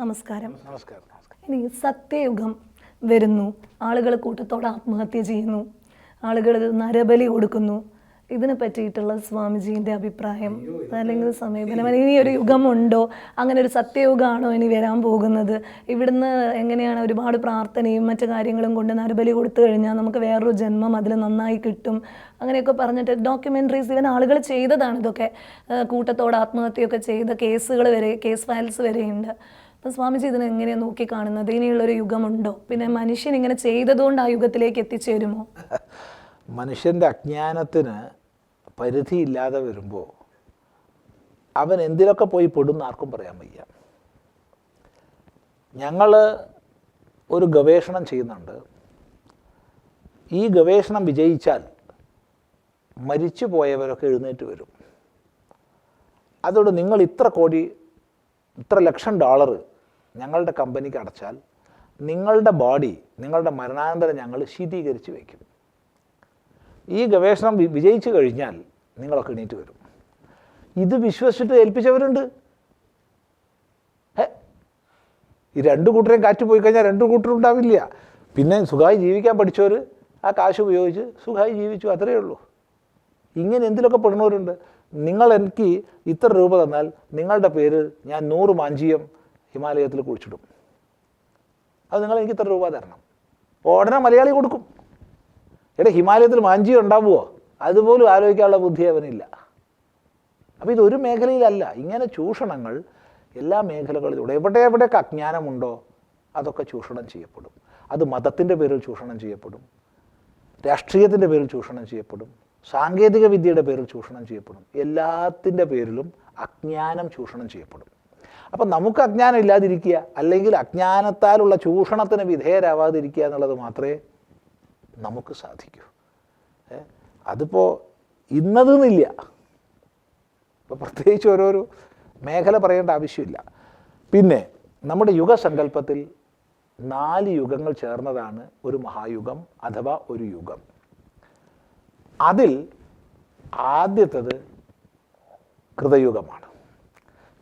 നമസ്കാരം. നമസ്കാരം ഇനി സത്യയുഗം വരുന്നു. ആളുകൾ കൂട്ടത്തോടെ ആത്മഹത്യ ചെയ്യുന്നു. ആളുകൾ നരബലി കൊടുക്കുന്നു. ഇതിനെ പറ്റിയിട്ടുള്ള സ്വാമിജീന്റെ അഭിപ്രായം അല്ലെങ്കിൽ സമീപനം ഇനി ഒരു യുഗമുണ്ടോ? അങ്ങനെ ഒരു സത്യയുഗമാണോ ഇനി വരാൻ പോകുന്നത്? ഇവിടുന്ന് എങ്ങനെയാണ് ഒരുപാട് പ്രാർത്ഥനയും മറ്റു കാര്യങ്ങളും കൊണ്ട് നരബലി കൊടുത്തു കഴിഞ്ഞാൽ നമുക്ക് വേറൊരു ജന്മം അതിൽ നന്നായി കിട്ടും. അങ്ങനെയൊക്കെ പറഞ്ഞിട്ട് ഡോക്യുമെന്ററീസ് ഇവൻ ആളുകൾ ചെയ്തതാണ് ഇതൊക്കെ. കൂട്ടത്തോടെ ആത്മഹത്യയൊക്കെ ചെയ്ത കേസുകൾ വരെ കേസ് ഫയൽസ് വരെയുണ്ട്. അപ്പം സ്വാമിജി ഇതിനെ എങ്ങനെയാണ് നോക്കി കാണുന്നത് ഇനിയുള്ളൊരു യുഗമുണ്ടോ? പിന്നെ മനുഷ്യൻ ഇങ്ങനെ ചെയ്തതുകൊണ്ട് ആ യുഗത്തിലേക്ക് എത്തിച്ചേരുമോ മനുഷ്യന്റെ അജ്ഞാനത്തിന് പരിധിയില്ലാതെ വരുമ്പോൾ അവൻ എന്തിലൊക്കെ പോയി പെടും ആർക്കും പറയാൻ വയ്യ. ഞങ്ങൾ ഒരു ഗവേഷണം ചെയ്യുന്നുണ്ട്. ഈ ഗവേഷണം വിജയിച്ചാൽ മരിച്ചു പോയവരൊക്കെ എഴുന്നേറ്റ് വരും. അതുകൊണ്ട് നിങ്ങൾ ഇത്ര കോടി ഇത്ര ലക്ഷം ഡോളർ ഞങ്ങളുടെ കമ്പനിക്ക് അടച്ചാൽ നിങ്ങളുടെ ബോഡി നിങ്ങളുടെ മരണാനന്തരം ഞങ്ങൾ ശീതീകരിച്ച് വയ്ക്കും. ഈ ഗവേഷണം വിജയിച്ചു കഴിഞ്ഞാൽ നിങ്ങളൊക്കെ എണീറ്റ് വരും. ഇത് വിശ്വസിച്ചിട്ട് ഏൽപ്പിച്ചവരുണ്ട്. ഈ രണ്ട് കൂട്ടരെയും കാറ്റ് പോയി കഴിഞ്ഞാൽ രണ്ട് കൂട്ടരും ഉണ്ടാവില്ല. പിന്നെ സുഖമായി ജീവിക്കാൻ പഠിച്ചവർ ആ കാശ് ഉപയോഗിച്ച് സുഖമായി ജീവിച്ചു അത്രയേ ഉള്ളൂ. ഇങ്ങനെ എന്തിലൊക്കെ പെടുന്നവരുണ്ട്? നിങ്ങൾ എനിക്ക് ഇത്ര രൂപ തന്നാൽ നിങ്ങളുടെ പേര് ഞാൻ നൂറ് മാഞ്ചിയം ഹിമാലയത്തിൽ കുഴിച്ചിടും. അത് നിങ്ങൾ എനിക്ക് ഇത്ര രൂപ തരണം. ഉടനെ മലയാളി കൊടുക്കും. എടാ ഹിമാലയത്തിൽ മാഞ്ചി ഉണ്ടാവുമോ അതുപോലും ആലോചിക്കാനുള്ള ബുദ്ധി അവനില്ല. അപ്പോൾ ഇതൊരു മേഖലയിലല്ല ഇങ്ങനെ ചൂഷണങ്ങൾ എല്ലാ മേഖലകളിലൂടെ എവിടെ എവിടെയൊക്കെ അജ്ഞാനമുണ്ടോ അതൊക്കെ ചൂഷണം ചെയ്യപ്പെടും. അത് മതത്തിന്റെ പേരിൽ ചൂഷണം ചെയ്യപ്പെടും. രാഷ്ട്രീയത്തിന്റെ പേരിൽ ചൂഷണം ചെയ്യപ്പെടും. സാങ്കേതിക വിദ്യയുടെ പേരിൽ ചൂഷണം ചെയ്യപ്പെടും. എല്ലാത്തിന്റെ പേരിലും അജ്ഞാനം ചൂഷണം ചെയ്യപ്പെടും. അപ്പം നമുക്ക് അജ്ഞാനം ഇല്ലാതിരിക്കുക അല്ലെങ്കിൽ അജ്ഞാനത്താലുള്ള ചൂഷണത്തിന് വിധേയരാവാതിരിക്കുക എന്നുള്ളത് മാത്രമേ നമുക്ക് സാധിക്കൂ. അതിപ്പോ അതിപ്പോൾ ഇന്നതെന്നില്ല. ഇപ്പോൾ പ്രത്യേകിച്ച് ഓരോരോ മേഖല പറയേണ്ട ആവശ്യമില്ല. പിന്നെ നമ്മുടെ യുഗസങ്കല്പത്തിൽ നാല് യുഗങ്ങൾ ചേർന്നതാണ് ഒരു മഹായുഗം അഥവാ ഒരു യുഗം. അതിൽ ആദ്യത്തത് കൃതയുഗമാണ്.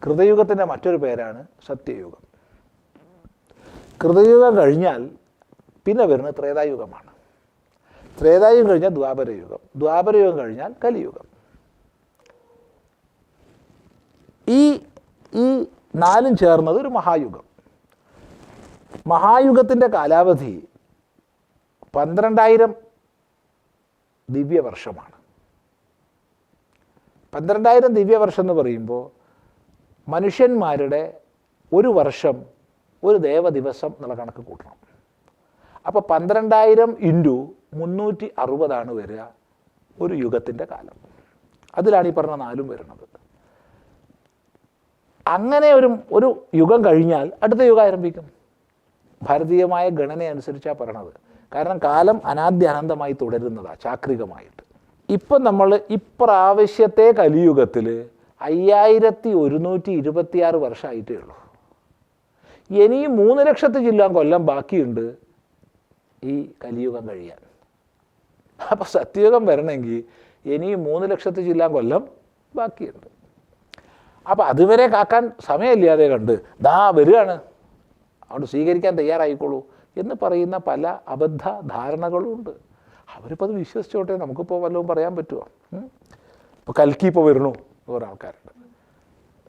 കൃതയുഗത്തിന്റെ മറ്റൊരു പേരാണ് സത്യയുഗം. കൃതയുഗം കഴിഞ്ഞാൽ പിന്നെ വരുന്നത് ത്രേതായുഗമാണ്. ത്രേതായുഗം കഴിഞ്ഞാൽ ദ്വാപരയുഗം ദ്വാപരയുഗം കഴിഞ്ഞാൽ കലിയുഗം. ഈ ഈ നാലും ചേർന്നത് ഒരു മഹായുഗം. മഹായുഗത്തിന്റെ കാലാവധി പന്ത്രണ്ടായിരം ദിവ്യവർഷമാണ്. പന്ത്രണ്ടായിരം ദിവ്യവർഷം എന്ന് പറയുമ്പോൾ മനുഷ്യന്മാരുടെ ഒരു വർഷം ഒരു ദേവദിവസം എന്നുള്ള കണക്ക് കൂട്ടണം. അപ്പോൾ പന്ത്രണ്ടായിരം ഇന്റു മുന്നൂറ്റി അറുപതാണ് വരിക ഒരു യുഗത്തിന്റെ കാലം. അതിലാണ് ഈ പറഞ്ഞ നാലും വരുന്നത്. അങ്ങനെ ഒരു ഒരു യുഗം കഴിഞ്ഞാൽ അടുത്ത യുഗം ആരംഭിക്കും? ഭാരതീയമായ ഗണന അനുസരിച്ചാണ് പറയണത്. കാരണം കാലം അനാദ്യ അനന്തമായി തുടരുന്നതാണ് ചാക്രികമായിട്ട്. ഇപ്പം നമ്മൾ ഇപ്രാവശ്യത്തെ കലിയുഗത്തിൽ അയ്യായിരത്തി ഒരുന്നൂറ്റി ഇരുപത്തിയാറ് വർഷമായിട്ടേ ഉള്ളൂ. ഇനിയും മൂന്ന് ലക്ഷത്തി ജില്ലാം കൊല്ലം ബാക്കിയുണ്ട് ഈ കലിയുഗം കഴിയാൻ. അപ്പോൾ സത്യയുഗം വരണമെങ്കിൽ ഇനിയും മൂന്ന് ലക്ഷത്തി ജില്ലാം കൊല്ലം ബാക്കിയുണ്ട്. അപ്പോൾ അതുവരെ കാക്കാൻ സമയമില്ലാതെ കണ്ട് ദാ വരികയാണ്. അവിടെ സ്വീകരിക്കാൻ തയ്യാറായിക്കോളൂ എന്ന് പറയുന്ന പല അബദ്ധ ധാരണകളും ഉണ്ട് അവരിപ്പോൾ അത് വിശ്വസിച്ചോട്ടെ നമുക്കിപ്പോൾ വല്ലതും പറയാൻ പറ്റുമോ ഇപ്പോൾ കൽക്കി ഇപ്പോൾ വരണു പറയുന്ന ആൾക്കാരുണ്ട്.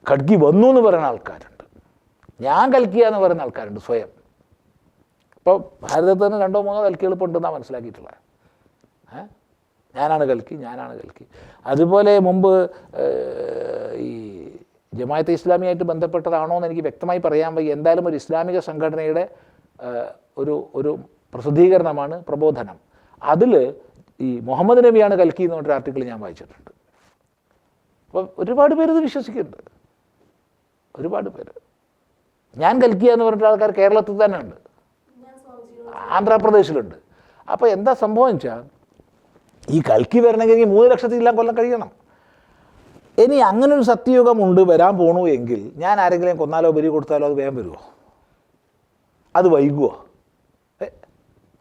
ഖഡ്ഗി വന്നു എന്ന് പറയുന്ന ആൾക്കാരുണ്ട്. ഞാൻ കൽക്കിയ എന്ന് പറയുന്ന ആൾക്കാരുണ്ട് സ്വയം. ഇപ്പോൾ ഭാരതത്തിൽ തന്നെ രണ്ടോ മൂന്നോ കൽക്കികൾ ഇപ്പോൾ ഉണ്ടെന്നാണ് മനസ്സിലാക്കിയിട്ടുള്ളത്? ഞാനാണ് കൽക്കി ഞാനാണ് കൽക്കി. അതുപോലെ മുമ്പ് ഈ ജമായത്ത് ഇസ്ലാമിയായിട്ട് ബന്ധപ്പെട്ടതാണോ എന്ന് എനിക്ക് വ്യക്തമായി പറയാൻ വയ്യ. എന്തായാലും ഒരു ഇസ്ലാമിക സംഘടനയുടെ ഒരു ഒരു പ്രസിദ്ധീകരണമാണ് പ്രബോധനം. അതിൽ ഈ മുഹമ്മദ് നബിയാണ് കൽക്കി എന്ന് പറഞ്ഞൊരു ആർട്ടിക്കിൾ ഞാൻ വായിച്ചിട്ടുണ്ട്. അപ്പം ഒരുപാട് പേര് ഇത് വിശ്വസിക്കുന്നുണ്ട്. ഒരുപാട് പേര്. ഞാൻ കൽക്കിയ എന്ന് പറഞ്ഞിട്ട് ആൾക്കാർ കേരളത്തിൽ തന്നെ ഉണ്ട്. ആന്ധ്രാപ്രദേശിലുണ്ട്. അപ്പോൾ എന്താ സംഭവം വെച്ചാൽ ഈ കൽക്കി വരണമെങ്കിൽ മൂന്ന് ലക്ഷത്തിലെല്ലാം കൊല്ലം കഴിയണം. ഇനി അങ്ങനൊരു സത്യയുഗം ഉണ്ട് വരാൻ പോണു എങ്കിൽ ഞാൻ ആരെങ്കിലും കൊന്നാലോ ബലി കൊടുത്താലോ അത് വേഗം വരുമോ അത് വൈകുമോ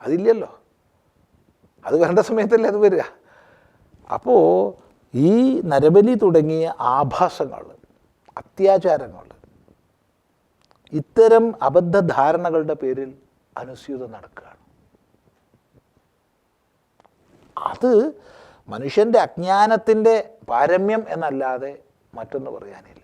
അതില്ലല്ലോ. അത് വരേണ്ട സമയത്തല്ലേ അത് വരിക. അപ്പോൾ ഈ നരബലി തുടങ്ങിയ ആഭാസങ്ങൾ അത്യാചാരങ്ങൾ ഇത്തരം അബദ്ധധാരണകളുടെ പേരിൽ അനുസ്യൂതം നടക്കുകയാണ്. അത് മനുഷ്യന്റെ അജ്ഞാനത്തിന്റെ പാരമ്യം എന്നല്ലാതെ മറ്റൊന്ന് പറയാനില്ല.